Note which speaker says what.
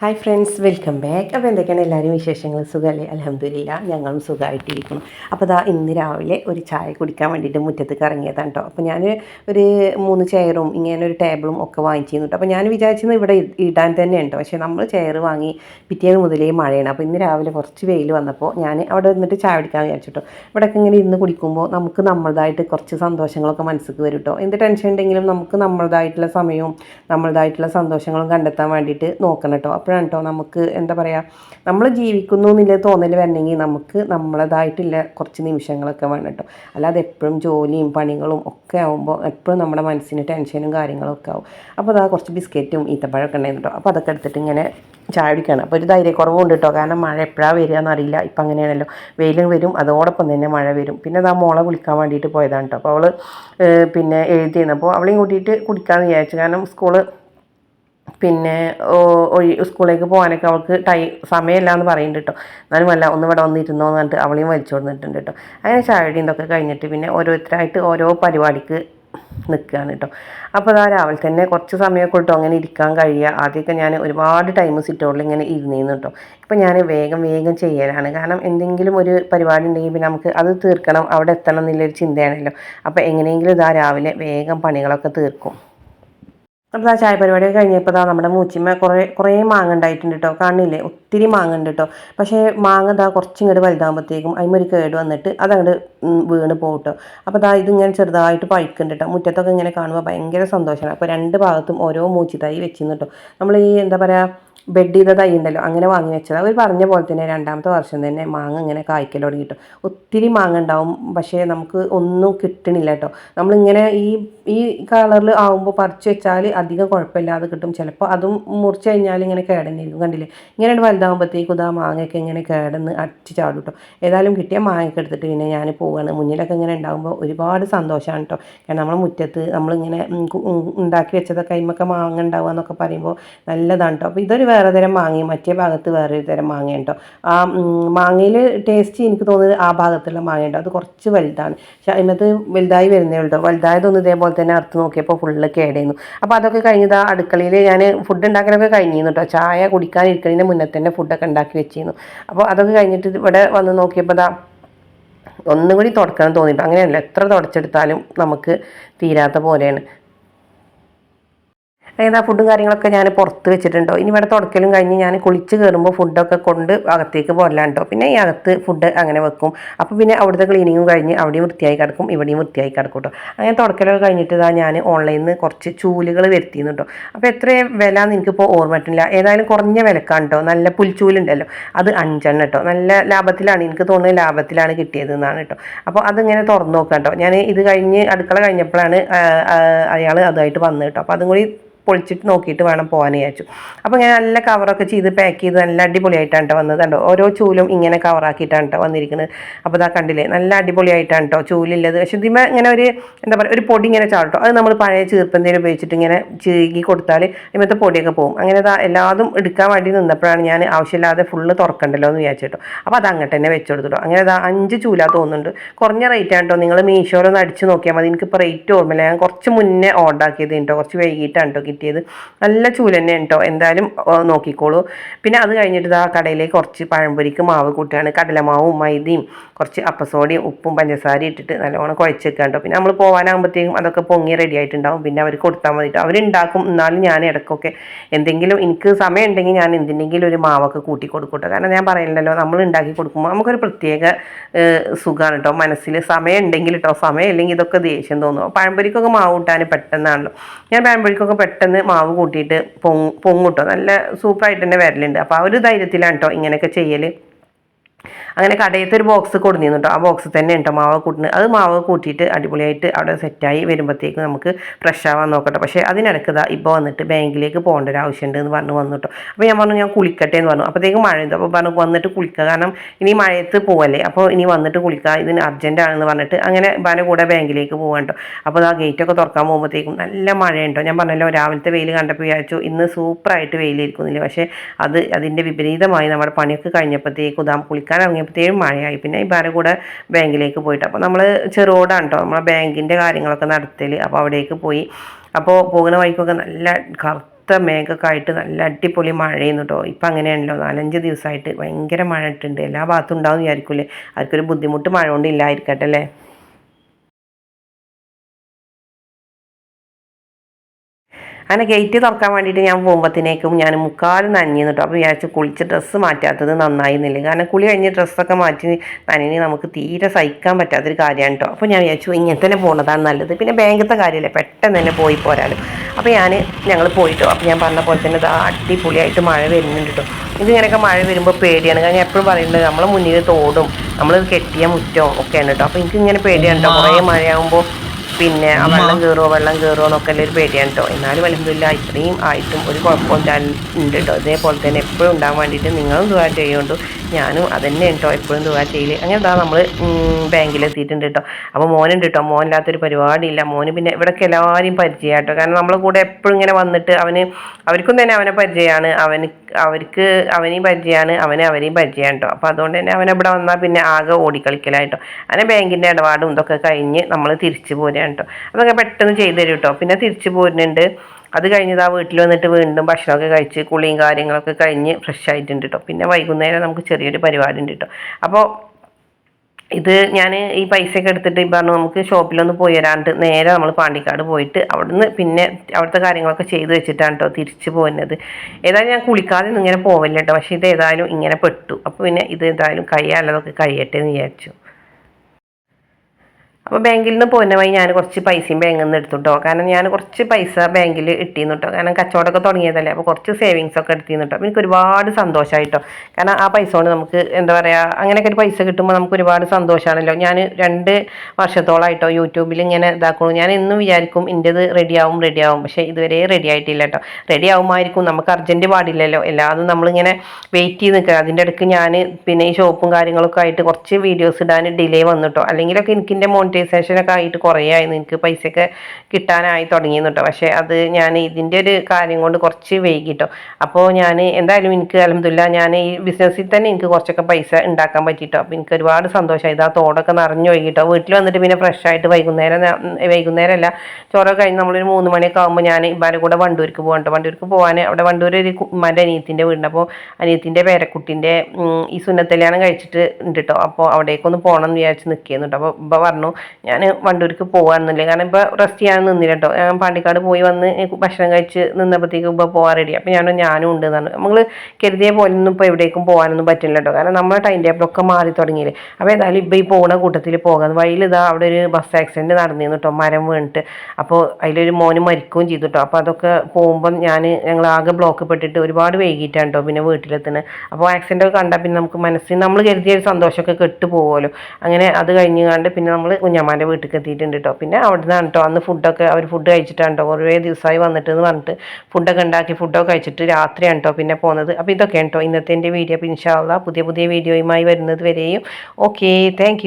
Speaker 1: Hi friends welcome back അപ്പോൾ എന്തൊക്കെയാണ് എല്ലാവരും വിശേഷങ്ങൾ? സുഖമല്ലേ അലഹമ്മദില്ല ഞങ്ങളും സുഖമായിട്ടിരിക്കുന്നു അപ്പോൾ ദാ ഇന്ന് രാവിലെ ഒരു ചായ കുടിക്കാൻ വേണ്ടിയിട്ട് മുറ്റത്തേക്ക് ഇറങ്ങിയതാണ് കേട്ടോ അപ്പോൾ ഞാൻ ഒരു മൂന്ന് ചെയറും ഇങ്ങനെ ഒരു ടേബിളും ഒക്കെ വാങ്ങിച്ചിരുന്നു കേട്ടോ അപ്പോൾ ഞാൻ വിചാരിച്ചത് ഇവിടെ ഇടാൻ തന്നെ ഉണ്ട് പക്ഷേ നമ്മൾ ചെയർ വാങ്ങി പിറ്റേന്ന് മുതലേ മഴയാണ്. അപ്പോൾ ഇന്ന് രാവിലെ കുറച്ച് വെയിൽ വന്നപ്പോൾ ഞാൻ അവിടെ നിന്നിട്ട് ചായ കുടിക്കാൻ വിചാരിച്ചിട്ടോ ഇവിടെയൊക്കെ ഇങ്ങനെ ഇരുന്ന് കുടിക്കുമ്പോൾ നമുക്ക് നമ്മളതായിട്ട് കുറച്ച് സന്തോഷങ്ങളൊക്കെ മനസ്സിലേക്ക് വരും കേട്ടോ എന്ത് ടെൻഷൻ ഉണ്ടെങ്കിലും നമുക്ക് നമ്മളതായിട്ടുള്ള സമയവും നമ്മളതായിട്ടുള്ള സന്തോഷങ്ങളും കണ്ടെത്താൻ വേണ്ടിയിട്ട് നോക്കണം കേട്ടോ അപ്പോഴാണ് കേട്ടോ. നമുക്ക് എന്താ പറയുക നമ്മൾ ജീവിക്കുന്നു എന്നുള്ള തോന്നൽ വരണമെങ്കിൽ നമുക്ക് നമ്മളതായിട്ടുള്ള കുറച്ച് നിമിഷങ്ങളൊക്കെ വേണം കേട്ടോ. അല്ലാതെ എപ്പോഴും ജോലിയും പണികളും ഒക്കെ ആകുമ്പോൾ എപ്പോഴും നമ്മുടെ മനസ്സിന് ടെൻഷനും കാര്യങ്ങളൊക്കെ ആവും. അപ്പോൾ അതാ കുറച്ച് ബിസ്ക്കറ്റും ഈത്തപ്പഴമൊക്കെ ഉണ്ടായിരുന്നു കേട്ടോ. അപ്പോൾ അതൊക്കെ എടുത്തിട്ട് ഇങ്ങനെ ചായ കുടിക്കുകയാണ് അപ്പോൾ ഒരു ധൈര്യക്കുറവുണ്ട് കേട്ടോ. കാരണം മഴ എപ്പോഴാണ് വരിക എന്നറിയില്ല. ഇപ്പം അങ്ങനെയാണല്ലോ. വെയിലും വരും. അതോടൊപ്പം തന്നെ മഴ വരും. പിന്നെ അതാ മോളെ വിളിക്കാൻ വേണ്ടിയിട്ട് പോയതാണ് കേട്ടോ. അപ്പോൾ അവൾ പിന്നെ എഴുതിയിരുന്നു അപ്പോൾ അവളെയും കൂട്ടിയിട്ട് കുടിക്കാമെന്ന് വിചാരിച്ചു. കാരണം സ്കൂൾ പിന്നെ സ്കൂളിലേക്ക് പോകാനൊക്കെ അവൾക്ക് ടൈ സമയമില്ല എന്ന് പറയുന്നുണ്ട് കേട്ടോ എന്നാലും അല്ല ഒന്ന് ഇവിടെ വന്നിരുന്നോ എന്ന് പറഞ്ഞിട്ട് അവളെയും വലിച്ചു കൊടുത്തിട്ടുണ്ട് കേട്ടോ അങ്ങനെ ചായടി ഇതൊക്കെ കഴിഞ്ഞിട്ട് പിന്നെ ഓരോരുത്തരായിട്ട് ഓരോ പരിപാടിക്ക് നിൽക്കുകയാണ് കേട്ടോ. അപ്പോൾ അതാ രാവിലെ തന്നെ കുറച്ച് സമയമൊക്കെ കേട്ടോ. അങ്ങനെ ഇരിക്കാൻ കഴിയുക. ആദ്യമൊക്കെ ഞാൻ ഒരുപാട് ടൈം സിറ്റോളിൽ ഇങ്ങനെ ഇരുന്നിരുന്നു കേട്ടോ. ഇപ്പം ഞാൻ വേഗം വേഗം ചെയ്യാനാണ് കാരണം എന്തെങ്കിലും ഒരു പരിപാടി ഉണ്ടെങ്കിൽ പിന്നെ നമുക്ക് അത് തീർക്കണം. അവിടെ എത്തണം എന്നുള്ളൊരു ചിന്തയാണല്ലോ. അപ്പോൾ എങ്ങനെയെങ്കിലും ഇതാ രാവിലെ വേഗം പണികളൊക്കെ തീർക്കും. അപ്പോൾ ആ ചായ പരിപാടി കഴിഞ്ഞപ്പോൾ ഇതാ നമ്മുടെ മൂച്ചിമ്മ കുറേ കുറേ മാങ്ങ ഉണ്ടായിട്ടുണ്ട് കേട്ടോ കാണില്ലേ? ഒത്തിരി മാങ്ങ ഉണ്ട് കേട്ടോ പക്ഷേ മാങ്ങ ഇതാ കുറച്ചും ഇങ്ങോട്ട് വലുതാകുമ്പോഴത്തേക്കും അതിമൊരു കേട് വന്നിട്ട് അതങ്ങോട്ട് വീണ് പോകട്ടോ അപ്പോൾ ദാ ഇതിങ്ങനെ ചെറുതായിട്ട് പഴുക്കുന്നുണ്ട് കേട്ടോ മുറ്റത്തൊക്കെ ഇങ്ങനെ കാണുമ്പോൾ ഭയങ്കര സന്തോഷമാണ് അപ്പോൾ രണ്ട് ഭാഗത്തും ഓരോ മൂച്ചി തൈ വെച്ചിരുന്നു കേട്ടോ നമ്മൾ ഈ എന്താ പറയുക ബെഡ് ചെയ്ത തൈ ഉണ്ടല്ലോ അങ്ങനെ വാങ്ങി വെച്ചത്. അവർ പറഞ്ഞ പോലെ തന്നെ രണ്ടാമത്തെ വർഷം തന്നെ മാങ്ങ ഇങ്ങനെ കായ്ക്കൽ തുടങ്ങി കേട്ടോ ഒത്തിരി മാങ്ങ ഉണ്ടാവും. പക്ഷേ നമുക്ക് ഒന്നും കിട്ടണില്ല കേട്ടോ. നമ്മളിങ്ങനെ ഈ ഈ കളറിൽ ആവുമ്പോൾ പറിച്ച് വെച്ചാൽ അധികം കുഴപ്പമില്ലാതെ കിട്ടും. ചിലപ്പോൾ അതും മുറിച്ച് കഴിഞ്ഞാൽ ഇങ്ങനെ കേടന്നിരിക്കും. കണ്ടില്ലേ? ഇങ്ങനെ വലുതാകുമ്പോഴത്തേക്കും ഇതാ മാങ്ങയൊക്കെ ഇങ്ങനെ കേടന്ന് അടിച്ച് ചാടും കേട്ടോ. ഏതായാലും കിട്ടിയ മാങ്ങയൊക്കെ എടുത്തിട്ട് പിന്നെ ഞാൻ പോവുകയാണ് മുന്നിലൊക്കെ ഇങ്ങനെ ഉണ്ടാകുമ്പോൾ ഒരുപാട് സന്തോഷമാണ് കേട്ടോ. കാരണം നമ്മളെ മുറ്റത്ത് നമ്മളിങ്ങനെ ഉണ്ടാക്കി വെച്ചതൊക്കെ കൈമൊക്കെ മാങ്ങ ഉണ്ടാവുക എന്നൊക്കെ പറയുമ്പോൾ നല്ലതാണ് കേട്ടോ. അപ്പോൾ ഇതൊരു വേറെ തരം മാങ്ങയും മറ്റേ ഭാഗത്ത് വേറൊരു തരം മാങ്ങ ഉണ്ടോ ആ മാങ്ങയിൽ ടേസ്റ്റ് എനിക്ക് തോന്നുന്നത് ആ ഭാഗത്തുള്ള മാങ്ങ ഉണ്ടോ അത് കുറച്ച് വലുതാണ്. പക്ഷെ അതിനകത്ത് വലുതായി വരുന്നേ ഉള്ളൂ വലുതായതൊന്നും ഇതേപോലെ തന്നെ അറുത്ത് നോക്കിയപ്പോൾ ഫുള്ള് കേടായിരുന്നു. അപ്പോൾ അതൊക്കെ കഴിഞ്ഞത് അടുക്കളയിൽ ഞാൻ ഫുഡ് ഉണ്ടാക്കാനൊക്കെ കഴിഞ്ഞിരുന്നു കേട്ടോ ചായ കുടിക്കാനിരിക്കുന്നതിന് മുന്നേ തന്നെ ഫുഡൊക്കെ ഉണ്ടാക്കി വെച്ചിരുന്നു. അപ്പോൾ അതൊക്കെ കഴിഞ്ഞിട്ട് ഇവിടെ വന്ന് നോക്കിയപ്പോൾ ദാ ഒന്നും കൂടി തുടക്കണം തോന്നിയിട്ട് അങ്ങനെയല്ല എത്ര തുടച്ചെടുത്താലും നമുക്ക് തീരാത്ത പോലെയാണ്. ഏതാ ഫുഡ് കാര്യങ്ങളൊക്കെ ഞാൻ പുറത്ത് വെച്ചിട്ടുണ്ടോ? ഇനി ഇവിടെ തുടക്കലും കഴിഞ്ഞ് ഞാൻ കുളിച്ച് കയറുമ്പോൾ ഫുഡൊക്കെ കൊണ്ട് അകത്തേക്ക് പോരലാണ്ടോ പിന്നെ ഈ അകത്ത് ഫുഡ് അങ്ങനെ വെക്കും. അപ്പോൾ പിന്നെ അവിടുത്തെ ക്ലീനിങ്ങും കഴിഞ്ഞ് അവിടെയും വൃത്തിയായി കിടക്കും ഇവിടെയും വൃത്തിയായി കിടക്കും കേട്ടോ അങ്ങനെ തുടക്കലൊക്കെ കഴിഞ്ഞിട്ട് ഇതാ ഞാൻ ഓൺലൈനിൽ നിന്ന് കുറച്ച് ചൂലുകൾ വരുത്തിയിരുന്നു അപ്പോൾ എത്രയും വില എന്ന് എനിക്കിപ്പോൾ ഓർമ്മ പറ്റില്ല ഏതായാലും കുറഞ്ഞ വിലക്കാണ് കേട്ടോ നല്ല പുൽച്ചൂലുണ്ടല്ലോ. അത് അഞ്ചെണ്ണം കേട്ടോ നല്ല ലാഭത്തിലാണ്. എനിക്ക് തോന്നുന്നത് ലാഭത്തിലാണ് കിട്ടിയത് എന്നാണ് കേട്ടോ അപ്പോൾ അതിങ്ങനെ തുറന്നു നോക്കാം കേട്ടോ ഞാൻ ഇത് കഴിഞ്ഞ് അടുക്കള കഴിഞ്ഞപ്പോഴാണ് അയാൾ അതായിട്ട് വന്നത് കേട്ടോ അപ്പോൾ അതും കൂടി പൊളിച്ചിട്ട് നോക്കിയിട്ട് വേണം പോകാൻ വിചാരിച്ചു. അപ്പോൾ ഇങ്ങനെ നല്ല കവറൊക്കെ ചെയ്ത് പാക്ക് ചെയ്ത് നല്ല അടിപൊളിയായിട്ടാണ് കേട്ടോ വന്നത് കണ്ടോ? ഓരോ ചൂലും ഇങ്ങനെ കവറാക്കിയിട്ടാണ് കേട്ടോ വന്നിരിക്കുന്നത്. അപ്പോൾ ഇതാ കണ്ടില്ലേ? നല്ല അടിപൊളിയായിട്ടാണ് കേട്ടോ ചൂലുള്ളത് പക്ഷെ ഇതിമ ഇങ്ങനെ ഒരു എന്താ പറയുക ഒരു പൊടി ഇങ്ങനെ ചാട്ടോ അത് നമ്മൾ പഴയ ചീർപ്പെന്തേലും ഉപയോഗിച്ചിട്ട് ഇങ്ങനെ ചീകി കൊടുത്താൽ ഇമത്തെ പൊടിയൊക്കെ പോകും. അങ്ങനെ ഇതാ എല്ലാതും എടുക്കാൻ വേണ്ടി നിന്നപ്പോഴാണ് ഞാൻ ആവശ്യമില്ലാതെ ഫുള്ള് തുറക്കണ്ടല്ലോ എന്ന് വിചാരിച്ചു വിചാരിച്ചിട്ടോ അപ്പോൾ അത് അങ്ങോട്ട് തന്നെ വെച്ചു കൊടുത്തിട്ടോ അങ്ങനെ ഇതാ അഞ്ച് ചൂല തോന്നുന്നുണ്ട്. കുറഞ്ഞ റേറ്റ് ആണ് കേട്ടോ നിങ്ങൾ മീഷോയിലൊന്ന് അടിച്ച് നോക്കിയാൽ മതി. എനിക്കിപ്പോൾ റേറ്റ് ഓർമ്മയില്ല. ഞാൻ കുറച്ച് മുന്നേ ഓർഡർ ആക്കിയത് കേട്ടോ കുറച്ച് വൈകിട്ടാണ് കേട്ടോ കിട്ടിയത്. നല്ല ചൂല തന്നെ കേട്ടോ എന്തായാലും നോക്കിക്കോളൂ. പിന്നെ അത് കഴിഞ്ഞിട്ട് ആ കടയിലേക്ക് കുറച്ച് പഴംപൊരിക്ക് മാവ് കൂട്ടുകയാണ്. കടലമാവും മൈദയും കുറച്ച് അപ്പസോടിയും ഉപ്പും പഞ്ചസാരയും ഇട്ടിട്ട് നല്ലോണം കുഴച്ച് വെക്കുക കേട്ടോ പിന്നെ നമ്മൾ പോകാനാകുമ്പോഴത്തേക്കും അതൊക്കെ പൊങ്ങി റെഡി ആയിട്ടുണ്ടാവും. പിന്നെ അവർ കൊടുത്താൽ മതിട്ടോ അവരുണ്ടാക്കും. എന്നാലും ഞാൻ ഇടയ്ക്കൊക്കെ എന്തെങ്കിലും എനിക്ക് സമയം ഉണ്ടെങ്കിൽ ഞാൻ എന്തിനെങ്കിലും ഒരു മാവൊക്കെ കൂട്ടി കൊടുക്കട്ടോ കാരണം ഞാൻ പറയണ്ടല്ലോ നമ്മൾ ഉണ്ടാക്കി കൊടുക്കുമ്പോൾ നമുക്കൊരു പ്രത്യേക സുഖമാണ് കേട്ടോ മനസ്സിൽ സമയം ഉണ്ടെങ്കിൽ കേട്ടോ സമയം ഇല്ലെങ്കിൽ ഇതൊക്കെ ദേഷ്യം തോന്നും. പഴംപൊരിക്കൊക്കെ മാവ് കൂട്ടാൻ പെട്ടെന്നാണല്ലോ. ഞാൻ പഴംപൊരിക്കൊക്കെ പെട്ടെന്ന് മാവ് കൂട്ടിയിട്ട് പൊങ്ങ് പൊങ്ങും കേട്ടോ നല്ല സൂപ്പറായിട്ട് തന്നെ വരലുണ്ട്. അപ്പോൾ ആ ഒരു ധൈര്യത്തിലാണ് കേട്ടോ ഇങ്ങനെയൊക്കെ ചെയ്യൽ അങ്ങനെ കടയത്തെ ഒരു ബോക്സ് കൊടുന്നിരുന്നു കേട്ടോ ആ ബോക്സ് തന്നെ ഉണ്ടോ മാവ് കൂട്ടുന്നത്. അത് മാവ് കൂട്ടിയിട്ട് അടിപൊളിയായിട്ട് അവിടെ സെറ്റായി വരുമ്പോഴത്തേക്ക് നമുക്ക് ഫ്രഷ് ആവാൻ നോക്കട്ടെ. പക്ഷേ അതിനിടയ്ക്ക് ഇതാ ഇപ്പോൾ വന്നിട്ട് ബാങ്കിലേക്ക് പോകേണ്ട ഒരു ആവശ്യമുണ്ട് എന്ന് പറഞ്ഞു വന്നു കേട്ടോ അപ്പോൾ ഞാൻ പറഞ്ഞു ഞാൻ കുളിക്കട്ടെ എന്ന് പറഞ്ഞു. അപ്പോഴത്തേക്ക് മഴ ഉണ്ട് അപ്പോൾ പറഞ്ഞു വന്നിട്ട് കുളിക്കുക കാരണം ഇനി മഴയത്ത് പോവല്ലേ. അപ്പോൾ ഇനി വന്നിട്ട് കുളിക്കുക ഇതിന് അർജന്റ് ആണെന്ന് പറഞ്ഞിട്ട് അങ്ങനെ ബാന്റെ കൂടെ ബാങ്കിലേക്ക് പോകാൻ കേട്ടോ അപ്പോൾ ആ ഗേറ്റൊക്കെ തുറക്കാൻ പോകുമ്പോഴത്തേക്കും നല്ല മഴയുണ്ടോ ഞാൻ പറഞ്ഞല്ലോ രാവിലത്തെ വെയിൽ കണ്ടപ്പോൾ വിചാരിച്ചു ഇന്ന് സൂപ്പറായിട്ട് വെയിലിരിക്കുന്നില്ല പക്ഷേ അത് അതിന്റെ വിപരീതമായി നമ്മുടെ പണിയൊക്കെ കഴിഞ്ഞപ്പോഴത്തേക്കും ഇതാ കുളിക്കാൻ ഇറങ്ങിയപ്പോഴത്തേക്കും മഴയായി. പിന്നെ ഭാര്യ കൂടെ ബാങ്കിലേക്ക് പോയിട്ട്. അപ്പോൾ നമ്മൾ ചെറുതോടാണ് കേട്ടോ നമ്മളെ ബാങ്കിന്റെ കാര്യങ്ങളൊക്കെ നടത്തൽ അപ്പോൾ അവിടേക്ക് പോയി. അപ്പോൾ പോകുന്ന വഴിക്കൊക്കെ നല്ല കറുത്ത കറുത്ത മേഘമൊക്കെ ആയിട്ട് നല്ല അടിപൊളി മഴയെന്ന് കേട്ടോ ഇപ്പം അങ്ങനെയാണല്ലോ. നാലഞ്ച് ദിവസമായിട്ട് ഭയങ്കര മഴ ഇട്ടുണ്ട് എല്ലാ ഭാഗത്തും ഉണ്ടാവും വിചാരിക്കൂലേ അവർക്കൊരു ബുദ്ധിമുട്ട് മഴ കൊണ്ട് ഇല്ലായിരിക്കട്ടെ അല്ലേ? അങ്ങനെ ഗേറ്റ് തുറക്കാൻ വേണ്ടിയിട്ട് ഞാൻ പോകുമ്പോഴത്തേക്കും ഞാൻ മുക്കാൽ നനഞ്ഞു കേട്ടോ അപ്പോൾ വിചാരിച്ച് കുളിച്ച് ഡ്രസ്സ് മാറ്റാത്തത് നന്നായി എന്നില്ല കാരണം കുളി കഴിഞ്ഞ് ഡ്രസ്സൊക്കെ മാറ്റി നനഞ്ഞ് നമുക്ക് തീരെ സഹിക്കാൻ പറ്റാത്തൊരു കാര്യമാണ് കേട്ടോ അപ്പോൾ ഞാൻ വിചാരിച്ചു ഇങ്ങനെ തന്നെ പോകുന്നതാണ് നല്ലത്. പിന്നെ ബാങ്കത്തെ കാര്യമല്ലേ പെട്ടെന്ന് തന്നെ പോയി പോരാലും. അപ്പോൾ ഞാൻ ഞങ്ങൾ പോയിട്ടോ. അപ്പോൾ ഞാൻ പറഞ്ഞ പോലെ തന്നെ അടി അടിപൊളിയായിട്ട് മഴ വരുന്നുണ്ട് കേട്ടോ ഇതിങ്ങനെയൊക്കെ മഴ വരുമ്പോൾ പേടിയാണ്. കാരണം എപ്പോഴും പറയുന്നത് നമ്മളെ മുന്നിൽ തോടും നമ്മൾ കെട്ടിയ മുറ്റവും ഒക്കെയാണ് കേട്ടോ അപ്പോൾ എനിക്കിങ്ങനെ പേടിയാണ് കേട്ടോ കുറേ മഴയാകുമ്പോൾ പിന്നെ ആ വെള്ളം കയറുമോ വെള്ളം കയറുമോ എന്നൊക്കെ ഒരു പേടിയാണ് കേട്ടോ എന്നാലും അലഹമില്ല ഇത്രയും ആയിട്ടും ഒരു കുഴപ്പമില്ല ഉണ്ട് കേട്ടോ ഇതേപോലെ തന്നെ എപ്പോഴും ഉണ്ടാകാൻ വേണ്ടിയിട്ട് നിങ്ങളും ദുവാ ചെയ്യുന്നുണ്ട് ഞാനും അതന്നെ കേട്ടോ എപ്പോഴും ദുവാ ചെയ്യൽ. അങ്ങനെ എന്താ നമ്മൾ ബാങ്കിലെത്തിയിട്ടുണ്ട് കേട്ടോ അപ്പോൾ മോനുണ്ട് കേട്ടോ മോനില്ലാത്തൊരു പരിപാടിയില്ല. മോന് പിന്നെ ഇവിടെയൊക്കെ എല്ലാവരെയും പരിചയം കേട്ടോ കാരണം നമ്മളെ കൂടെ എപ്പോഴും ഇങ്ങനെ വന്നിട്ട് അവന് അവർക്കും തന്നെ അവനെ പരിചയമാണ്. അവന് അവർക്ക് അവനെയും പരിചയമാണ്. അവനെ അവരെയും പരിചയമാണ് കേട്ടോ അപ്പോൾ അതുകൊണ്ട് തന്നെ അവൻ ഇവിടെ വന്നാൽ പിന്നെ ആകെ ഓടിക്കളിക്കലായിട്ടോ അങ്ങനെ ബാങ്കിന്റെ ഇടപാടും ഇതൊക്കെ കഴിഞ്ഞ് നമ്മൾ തിരിച്ചു പോരുകയാണ് കേട്ടോ അതൊക്കെ പെട്ടെന്ന് ചെയ്തു തരും കേട്ടോ പിന്നെ തിരിച്ചു പോരുന്നുണ്ട്. അത് കഴിഞ്ഞത് ആ വീട്ടിൽ വന്നിട്ട് വീണ്ടും ഭക്ഷണമൊക്കെ കഴിച്ച് കുളിയും കാര്യങ്ങളൊക്കെ കഴിഞ്ഞ് ഫ്രഷ് ആയിട്ടുണ്ട് കേട്ടോ പിന്നെ വൈകുന്നേരം നമുക്ക് ചെറിയൊരു പരിപാടി ഉണ്ട് കേട്ടോ അപ്പോൾ ഇത് ഞാൻ ഈ പൈസയൊക്കെ എടുത്തിട്ട് പറഞ്ഞു നമുക്ക് ഷോപ്പിലൊന്ന് പോയി വരാണ്ട് നേരെ നമ്മൾ പാണ്ടിക്കാട് പോയിട്ട് അവിടുന്ന് പിന്നെ അവിടുത്തെ കാര്യങ്ങളൊക്കെ ചെയ്തു വെച്ചിട്ടാണ് കേട്ടോ തിരിച്ചു പോകുന്നത് ഏതായാലും ഞാൻ കുളിക്കാതെ ഇങ്ങനെ പോവില്ല കേട്ടോ പക്ഷേ ഇത് ഏതായാലും ഇങ്ങനെ പെട്ടു. അപ്പോൾ പിന്നെ ഇത് ഏതായാലും അല്ലതൊക്കെ കഴിയട്ടെ എന്ന് വിചാരിച്ചു. അപ്പോൾ ബാങ്കിൽ നിന്ന് പോകുന്ന വഴി ഞാൻ കുറച്ച് പൈസയും ബാങ്കിൽ നിന്ന് എടുത്തു കേട്ടോ കാരണം ഞാൻ കുറച്ച് പൈസ ബാങ്കിൽ ഇട്ടിരുന്നു കേട്ടോ കാരണം കച്ചവടമൊക്കെ തുടങ്ങിയതല്ലേ. അപ്പോൾ കുറച്ച് സേവിങ്സ് ഒക്കെ എടുത്തിരുന്നു കേട്ടോ എനിക്ക് ഒരുപാട് സന്തോഷമായിട്ടോ കാരണം ആ പൈസ കൊണ്ട് നമുക്ക് എന്താ പറയുക അങ്ങനെയൊക്കെ ഒരു പൈസ കിട്ടുമ്പോൾ നമുക്ക് ഒരുപാട് സന്തോഷമാണല്ലോ ഞാൻ രണ്ട് വർഷത്തോളമായിട്ടോ യൂട്യൂബിൽ ഇങ്ങനെ ഇതാക്കുന്നു ഞാൻ എന്നും വിചാരിക്കും എന്റെത് റെഡിയാവും റെഡിയാവും പക്ഷേ ഇതുവരെ റെഡി ആയിട്ടില്ല കേട്ടോ റെഡി ആവുമായിരിക്കും. നമുക്ക് അർജന്റ് പാടില്ലല്ലോ. എല്ലാതും നമ്മളിങ്ങനെ വെയിറ്റ് ചെയ്ത് നിൽക്കുക അതിന്റെ ഇടയ്ക്ക് ഞാൻ പിന്നെ ഈ ഷോപ്പും കാര്യങ്ങളൊക്കെ ആയിട്ട് കുറച്ച് വീഡിയോസ് ഇടാൻ ഡിലേ വന്നിട്ടോ അല്ലെങ്കിലൊക്കെ എനിക്ക് എന്റെ മോണിറ്റൈസേഷനൊക്കെ ആയിട്ട് കുറേ ആയിരുന്നു എനിക്ക് പൈസയൊക്കെ കിട്ടാനായി തുടങ്ങിയെന്ന് കേട്ടോ. പക്ഷേ അത് ഞാൻ ഇതിന്റെ ഒരു കാര്യം കൊണ്ട് കുറച്ച് വൈകിട്ടോ അപ്പോൾ ഞാൻ എന്തായാലും എനിക്ക് അലഹമില്ല ഞാൻ ഈ ബിസിനസ്സിൽ തന്നെ എനിക്ക് കുറച്ചൊക്കെ പൈസ ഉണ്ടാക്കാൻ പറ്റിയിട്ടോ അപ്പോൾ എനിക്ക് ഒരുപാട് സന്തോഷമായി. ഇത് ആ തോടൊക്കെ നിറഞ്ഞു വൈകിട്ടോ വീട്ടിൽ വന്നിട്ട് പിന്നെ ഫ്രഷ് ആയിട്ട് വൈകുന്നേരം വൈകുന്നേരമല്ല ചോറ കഴിഞ്ഞ് നമ്മളൊരു മൂന്ന് മണിയൊക്കെ ആകുമ്പോൾ ഞാൻ ഇമ്മാരെ കൂടെ വണ്ടൂർക്ക് പോകണ്ട വണ്ടൂർക്ക് പോകാൻ അവിടെ വണ്ടൂർ ഒരു ഉമ്മാന്റെ അനിയത്തിന്റെ വീടുണ്ട് അപ്പോൾ അനിയത്തിന്റെ പേരക്കുട്ടിന്റെ ഈ സുന്നത്തല്യാണം കഴിച്ചിട്ട് ഉണ്ട് കേട്ടോ അപ്പോൾ അവിടേക്കൊന്ന് പോകണം എന്ന് വിചാരിച്ച് നിൽക്കുന്നു കേട്ടോ അപ്പോൾ ഇപ്പം പറഞ്ഞു ഞാൻ വണ്ടൂർക്ക് പോകാമെന്നില്ല കാരണം ഇപ്പോൾ റെസ്റ്റ് ചെയ്യാൻ നിന്നില്ല കേട്ടോ ഞാൻ പാണ്ടിക്കാട് പോയി വന്ന് ഭക്ഷണം കഴിച്ച് നിന്നപ്പോഴത്തേക്ക് ഇപ്പോൾ പോകാൻ റെഡി അപ്പോൾ ഞാനോ ഞാനും ഉണ്ട് എന്നാണ്. നമ്മൾ കരുതിയ പോലെ ഒന്നും ഇപ്പോൾ എവിടേക്കും പോകാനൊന്നും പറ്റില്ല കേട്ടോ കാരണം നമ്മുടെ ടൈം ടേബിളൊക്കെ മാറി തുടങ്ങിയില്ലേ. അപ്പോൾ ഏതായാലും ഇപ്പോൾ ഈ പോകുന്ന കൂട്ടത്തിൽ പോകാം. വഴിയിൽ അവിടെ ഒരു ബസ് ആക്സിഡന്റ് നടന്നിരുന്നു കേട്ടോ മരം വീണിട്ട്. അപ്പോൾ അതിലൊരു മോന് മരിക്കുകയും ചെയ്തു കേട്ടോ അപ്പോൾ അതൊക്കെ പോകുമ്പം ഞാൻ ഞങ്ങൾ ആകെ ബ്ലോക്ക് പെട്ടിട്ട് ഒരുപാട് വൈകിട്ടാണ് കേട്ടോ പിന്നെ വീട്ടിലെത്തുന്നത് അപ്പോൾ ആക്സിഡന്റ് ഒക്കെ കണ്ടാൽ പിന്നെ നമുക്ക് മനസ്സിൽ നമ്മൾ കരുതിയ ഒരു സന്തോഷമൊക്കെ കെട്ടു പോകുമല്ലോ അങ്ങനെ അത് കഴിഞ്ഞ് കണ്ട് പിന്നെ നമ്മൾ കുഞ്ഞമ്മാന്റെ വീട്ടിൽ എത്തിയിട്ടുണ്ട് കേട്ടോ പിന്നെ അവിടെ നിന്നാണ് കേട്ടോ അന്ന് ഫുഡൊക്കെ അവർ ഫുഡ് കഴിച്ചിട്ടാണ് കേട്ടോ കുറേ ദിവസമായി വന്നിട്ട് എന്ന് പറഞ്ഞിട്ട് ഫുഡൊക്കെ ഉണ്ടാക്കി ഫുഡൊക്കെ കഴിച്ചിട്ട് രാത്രിയാണ് കേട്ടോ പിന്നെ പോകുന്നത് അപ്പോൾ ഇതൊക്കെ കേട്ടോ ഇന്നത്തെ എന്റെ വീഡിയോ. അപ്പോൾ പുതിയ പുതിയ വീഡിയോയുമായി വരുന്നത് വരെയും. Okay thank